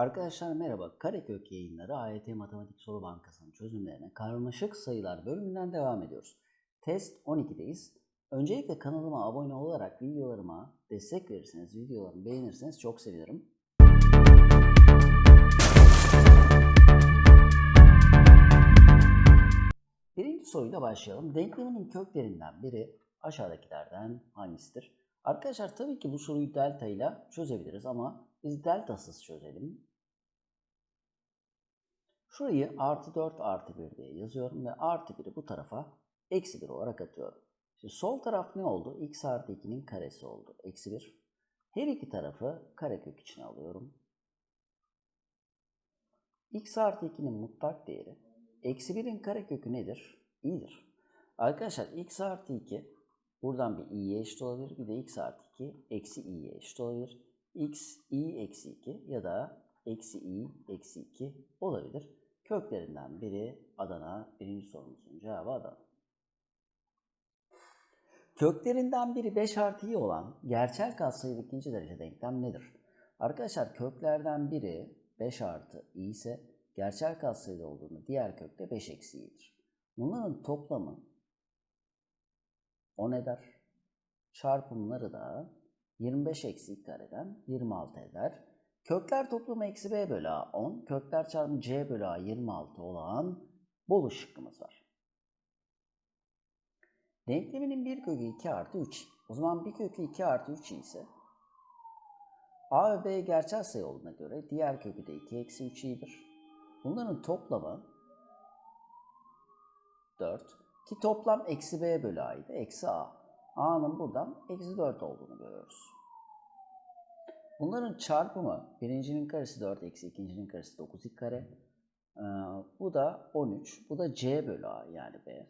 Arkadaşlar merhaba. Karekök yayınları AYT Matematik Soru Bankası'nın çözümlerine karmaşık sayılar bölümünden devam ediyoruz. Test 12'deyiz. Öncelikle kanalıma abone olarak videolarıma destek verirseniz, videolarımı beğenirseniz çok sevinirim. Birinci soruyla başlayalım. Denkleminin köklerinden biri aşağıdakilerden hangisidir? Arkadaşlar tabii ki bu soruyu delta ile çözebiliriz ama biz deltasız çözelim. Şurayı artı 4 artı 1 diye yazıyorum ve artı 1'i bu tarafa eksi 1 olarak atıyorum. Şimdi sol taraf ne oldu? x artı 2'nin karesi oldu. Eksi 1. Her iki tarafı karekök içine alıyorum. x artı 2'nin mutlak değeri. Eksi 1'in karekökü nedir? i'dir. Arkadaşlar x artı 2 buradan bir i'ye eşit olabilir. Bir de x artı 2 eksi i'ye eşit olabilir. x i eksi 2 ya da eksi i eksi 2 olabilir. Köklerinden biri Adana. Birinci sorumuzun cevabı Adana. Köklerinden biri 5 artı i olan gerçel katsayılı ikinci derece denklem nedir? Arkadaşlar köklerden biri 5 artı i ise gerçel katsayılı olduğunu diğer kökte 5 eksi i'dir. Bunların toplamı 10 eder. Çarpımları da 25 eksi kareden 26 eder. Kökler toplamı eksi b bölü a 10. Kökler çarpımı c bölü a 26 olan bolu şıkkımız var. Denkleminin bir kökü 2 artı 3. O zaman bir kökü 2 artı 3 ise a ve b gerçel sayı olduğuna göre diğer kökü de 2 eksi 3 i'dir. Bunların toplamı 4. Ki toplam eksi b bölü a'ydı. Eksi a. a'nın buradan eksi 4 olduğunu görüyoruz. Bunların çarpımı birincinin karesi 4 eksi ikincinin karesi 9 ilk kare. Ee, bu da 13. Bu da c bölü a yani b.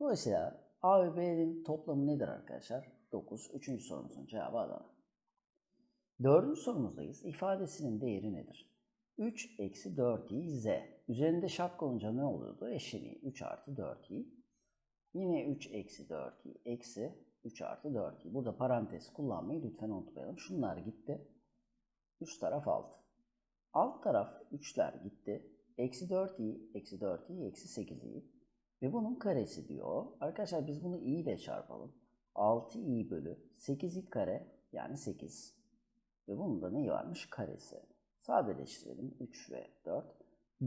Dolayısıyla a ve b'nin toplamı nedir arkadaşlar? 9. Üçüncü sorumuzun cevabı Adana. Dördüncü sorumuzdayız. İfadesinin değeri nedir? 3 eksi 4i z. Üzerinde şapka olunca ne oluyordu? Eşleniği 3 artı 4i. Yine 3 eksi 4i eksi 3 artı 4i. Burada parantez kullanmayı lütfen unutmayalım. Şunlar gitti. Üst taraf alt. Alt taraf 3'ler gitti. Eksi 4i, eksi 4i, eksi 8i. Ve bunun karesi diyor. Arkadaşlar biz bunu i ile çarpalım. 6i bölü 8i kare yani 8. Ve bunun da neyi varmış? Karesi. Sadeleştirelim. 3 ve 4.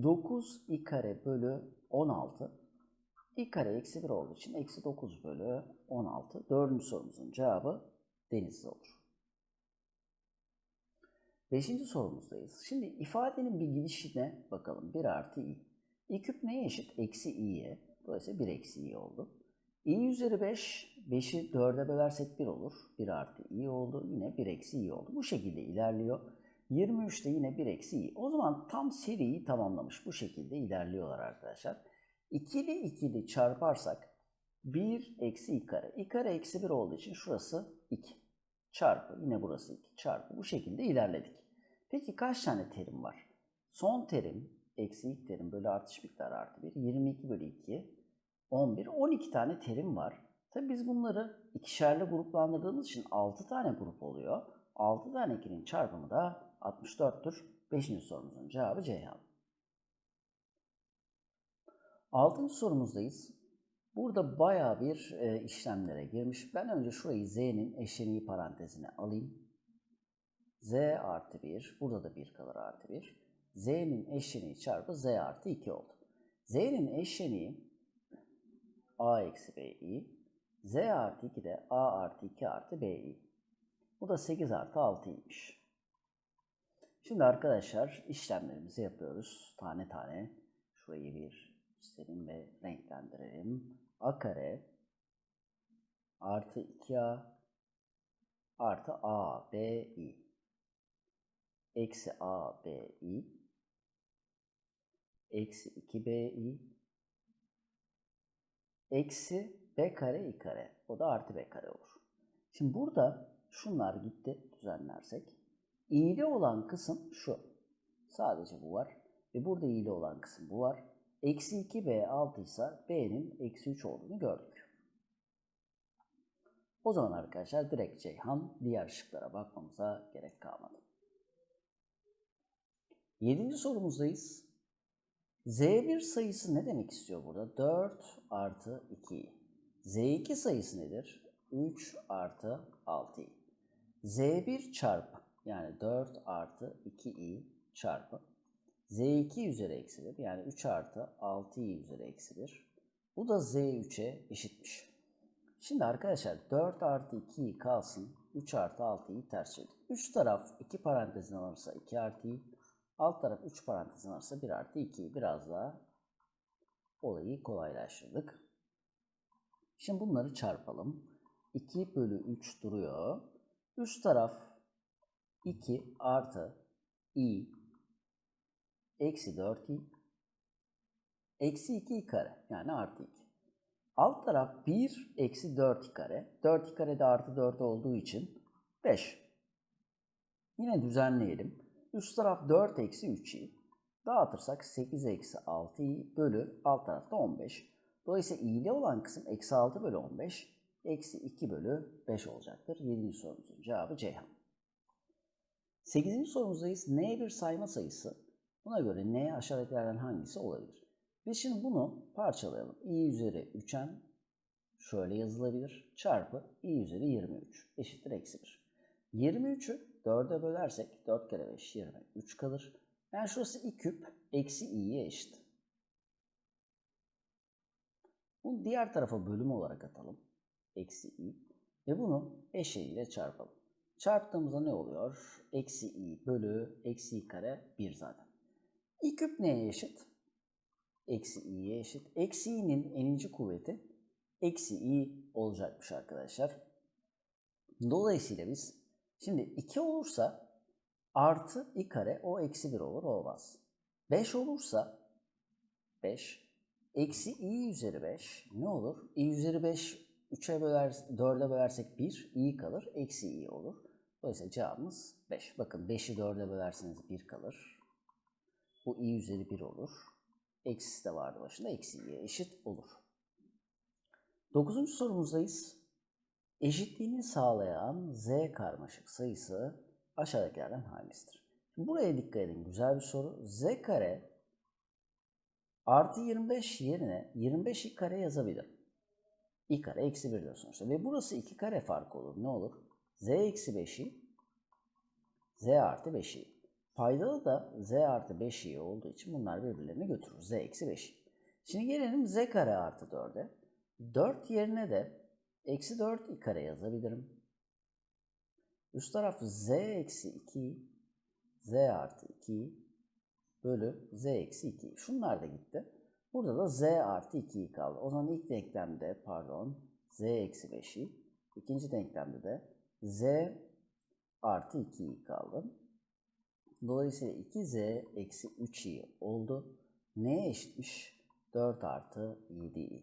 9 i kare bölü 16. i kare eksi 1 olduğu için eksi 9 bölü 16. Dördüncü sorumuzun cevabı denizli olur. Beşinci sorumuzdayız. Şimdi ifadenin bir gidişine bakalım. 1 artı i. i küp neye eşit? Eksi i'ye. Dolayısıyla 1 eksi i oldu. i üzeri 5. 5'i 4'e bölersek 1 olur. 1 artı i oldu. Yine 1 eksi i oldu. Bu şekilde ilerliyor. 23'te yine 1 eksi i. O zaman tam seriyi tamamlamış. Bu şekilde ilerliyorlar arkadaşlar. İkili ikili çarparsak 1 eksi i kare. i kare eksi 1 olduğu için şurası 2. Çarpı yine burası 2 çarpı. Bu şekilde ilerledik. Peki kaç tane terim var? Son terim eksi ilk terim bölü artış miktarı artı 1. 22 bölü 2. 11. 12 tane terim var. Tabi biz bunları ikişerli gruplandırdığımız için 6 tane grup oluyor. 6 tane 2'nin çarpımı da 64'tür. 5. sorumuzun cevabı Ceyhan. 6. sorumuzdayız. Burada baya bir e, işlemlere girmiş. Ben önce şurayı z'nin eşleniği parantezine alayım. z artı 1. Burada da 1 kalır artı 1. z'nin eşleniği çarpı z artı 2 oldu. z'nin eşleniği a eksi bi. z artı 2 de a artı 2 artı bi. Bu da 8 artı 6'ymış. Şimdi arkadaşlar işlemlerimizi yapıyoruz. Tane tane. Şurayı bir çizelim ve renklendirelim. a kare artı 2a artı a b eksi a b eksi 2 b i eksi b kare i kare. O da artı b kare olur. Şimdi burada şunlar gitti düzenlersek. İyili olan kısım şu. Sadece bu var. Ve burada iyili olan kısım bu var. Eksi 2b 6 ise b'nin eksi 3 olduğunu gördük. O zaman arkadaşlar direkt Ceyhan diğer şıklara bakmamıza gerek kalmadı. Yedinci sorumuzdayız. Z1 sayısı ne demek istiyor burada? 4 artı 2. Z2 sayısı nedir? 3 artı 6. Z1 çarpı yani 4 artı 2i çarpı Z2 üzeri eksi 1 yani 3 artı 6i üzeri eksi 1. Bu da Z3'e eşitmiş. Şimdi arkadaşlar 4 artı 2i kalsın. 3 artı 6'yı ters çevir. Üst taraf 2 parantezin alırsa 2 artı i. Alt taraf 3 parantezin alırsa 1 artı 2'yi biraz daha olayı kolaylaştırdık. Şimdi bunları çarpalım. 2 bölü 3 duruyor. Üst taraf 2 artı i eksi 4i eksi 2i kare yani artı 2. Alt taraf 1 eksi 4i kare. 4i kare de artı 4 olduğu için 5. Yine düzenleyelim. Üst taraf 4 eksi 3i. Dağıtırsak 8 eksi 6i bölü alt tarafta 15. Dolayısıyla i'li olan kısım eksi 6 bölü 15. Eksi 2 bölü 5 olacaktır. 7. sorumuzun cevabı Ceyhan. 8. sorumuzdayız. N bir sayma sayısı. Buna göre N aşağıdakilerden hangisi olabilir? Biz şimdi bunu parçalayalım. i üzeri 3n şöyle yazılabilir. Çarpı i üzeri 23 eşittir eksi 1. 23'ü 4'e bölersek 4 kere 5 23 kalır. Yani şurası i küp eksi i'ye eşit. Bunu diğer tarafa bölüm olarak atalım. Eksi i. Ve bunu eşeğiyle çarpalım. Çarptığımızda ne oluyor? Eksi i bölü eksi i kare 1 zaten. İ küp neye eşit? Eksi i'ye eşit. Eksi i'nin eninci kuvveti eksi i olacakmış arkadaşlar. Dolayısıyla biz şimdi 2 olursa artı i kare o eksi 1 olur olmaz. 5 olursa 5 eksi i üzeri 5 ne olur? i üzeri 5 3'e böler, 4'e bölersek 1 i kalır. Eksi i olur. Dolayısıyla cevabımız 5. Bakın 5'i 4'e bölerseniz 1 kalır. Bu i üzeri 1 olur. Eksisi de vardı başında. Eksi i'ye eşit olur. Dokuzuncu sorumuzdayız. Eşitliğini sağlayan z karmaşık sayısı aşağıdakilerden hangisidir? Şimdi buraya dikkat edin. Güzel bir soru. z kare artı 25 yerine 25 i kare yazabilirim. i kare eksi 1 diyor sonuçta. Ve burası 2 kare farkı olur. Ne olur? z eksi 5i z artı 5i. Paydalı da z artı 5i olduğu için bunlar birbirlerini götürür. z eksi 5i. Şimdi gelelim z kare artı 4'e. 4 yerine de eksi 4 i kare yazabilirim. Üst taraf z eksi 2 z artı 2 bölü z eksi 2. Şunlar da gitti. Burada da z artı 2'yi kaldı. O zaman ilk denklemde pardon z eksi 5'i. ikinci denklemde de z artı 2'yi kaldı. Dolayısıyla 2z eksi 3i oldu. Neye eşitmiş? 4 artı 7i.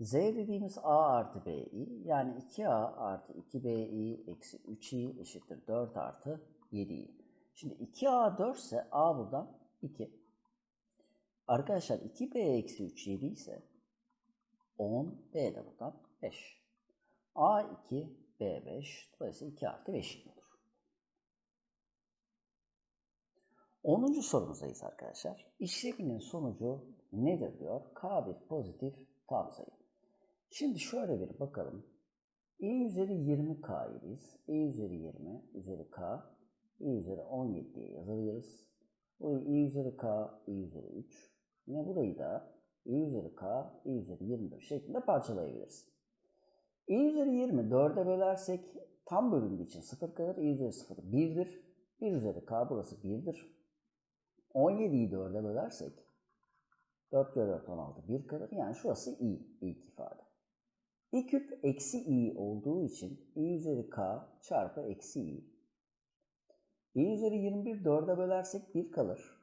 z dediğimiz a artı bi yani 2a artı 2bi eksi 3i eşittir 4 artı 7i. Şimdi 2a 4 ise a buradan 2. Arkadaşlar 2b eksi 3 7 ise 10 b de buradan 5. a 2 b 5 dolayısıyla 2 artı 5 olur. 10. sorumuzdayız arkadaşlar. İşleminin sonucu nedir diyor. K bir pozitif tam sayı. Şimdi şöyle bir bakalım. i üzeri 20k'yı biz i üzeri 20 üzeri k i üzeri 17 diye yazabiliriz. Bu i üzeri k i üzeri 3. Yine burayı da i üzeri k i üzeri 24 şeklinde parçalayabiliriz. i üzeri 20 4'e bölersek tam bölündüğü için 0 kalır. i üzeri 0 1'dir. 1 üzeri k burası 1'dir. 17'yi 4'e bölersek 4 kere 4 16 1 kalır. Yani şurası i ilk ifade. i küp eksi i olduğu için i üzeri k çarpı eksi i. i üzeri 21 4'e bölersek 1 kalır.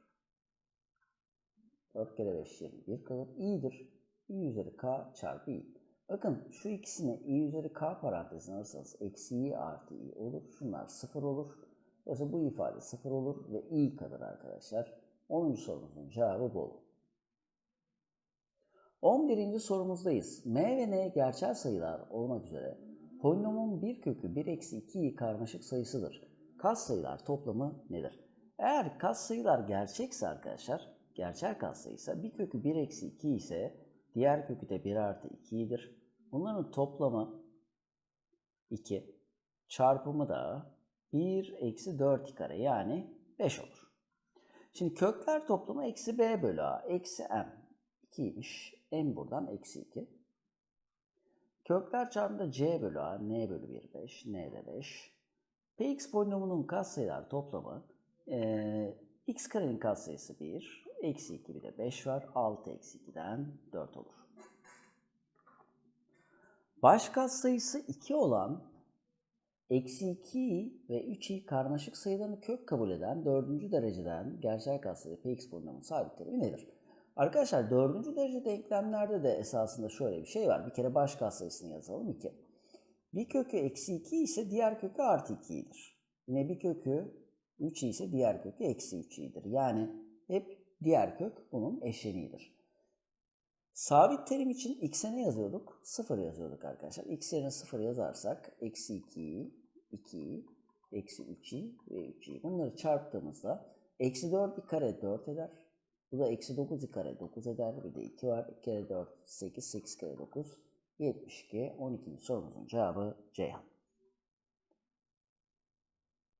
4 kere 5 21 kalır. i'dir. i üzeri k çarpı i. Bakın şu ikisini i üzeri k parantezine alırsanız eksi i artı i olur. Şunlar 0 olur. Dolayısıyla bu ifade 0 olur ve i kalır arkadaşlar. 10. sorumuzun cevabı bu olur. 11. sorumuzdayız. M ve N gerçel sayılar olmak üzere polinomun bir kökü 1 eksi 2'yi karmaşık sayısıdır. Kas sayılar toplamı nedir? Eğer katsayılar gerçekse arkadaşlar, gerçel katsayıysa bir kökü 1 eksi 2 ise diğer kökü de 1 artı 2'dir. Bunların toplamı 2. Çarpımı da 1 eksi 4 kare yani 5 olur. Şimdi kökler toplamı eksi b bölü a eksi m. 2'ymiş. m buradan eksi 2. Kökler çarpımında c bölü a n bölü 1 5 n de 5. px polinomunun katsayılar toplamı eee, x karenin katsayısı 1. Eksi 2 bir de 5 var. 6 eksi 2'den 4 olur. Baş katsayısı 2 olan eksi 2 ve 3i karmaşık sayılarını kök kabul eden dördüncü dereceden gerçel katsayı px polinomun sabit terimi nedir? Arkadaşlar dördüncü derece denklemlerde de esasında şöyle bir şey var. Bir kere baş katsayısını yazalım 2. Bir kökü eksi 2 ise diğer kökü artı 2'dir. Yine bir kökü 3 ise diğer kökü eksi 3'idir. Yani hep diğer kök bunun eşleniğidir. Sabit terim için x'e ne yazıyorduk? 0 yazıyorduk arkadaşlar. x yerine 0 yazarsak eksi 2'yi, 2'yi, eksi 3'i ve 3'i. Bunları çarptığımızda eksi 4 kare 4 eder. Bu da eksi 9 kare 9 eder. Bir de 2 var. 2 kere 4 8, 8 kere 9 72. 12. sorumuzun cevabı Ceyhan.